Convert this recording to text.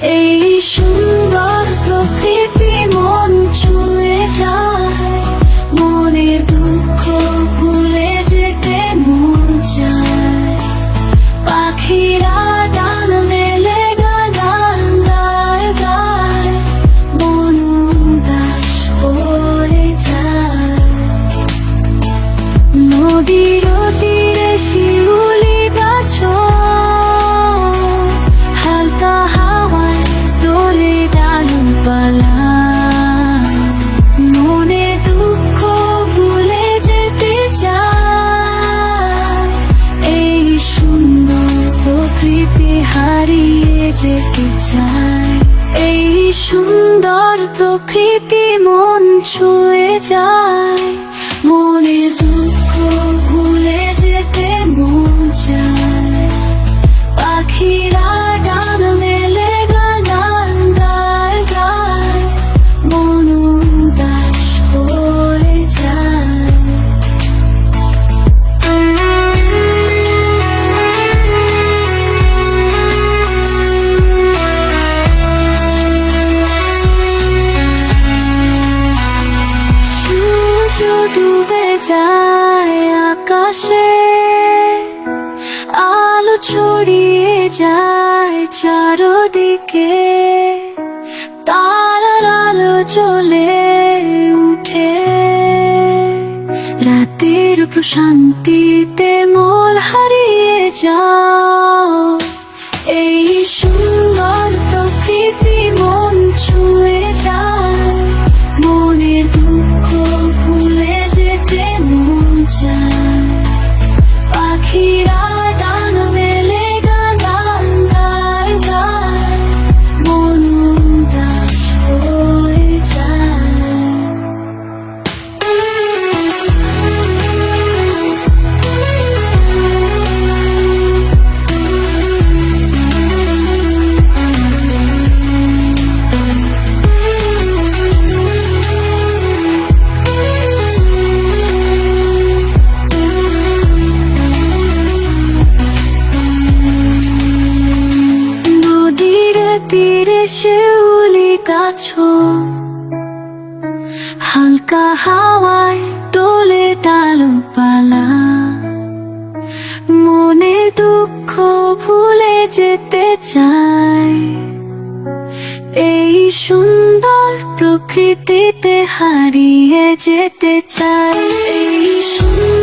এই সুন্দর প্রকৃতি মন ছুঁয়ে যায়। মনে দুঃখ ভুলে যেতে মন যায় পাখিরা হারিয়ে যেতে চায়। এই সুন্দর প্রকৃতি মন ছুঁয়ে যায়। সূর্য ডুবে যায় আকাশে। আলো ছড়িয়ে যায় চারদিকে। তারার আলো জ্বলে উঠে। রাতের প্রশান্তিতে মোল হারিয়ে যাও। তীরে শিউলি গাছ, হালকা হাওয়ায় তোলে ডালপালা। মনে দুঃখ ভুলে যেতে চায় এই সুন্দর প্রকৃতিতে হারিয়ে যেতে চায় এই সুন্দর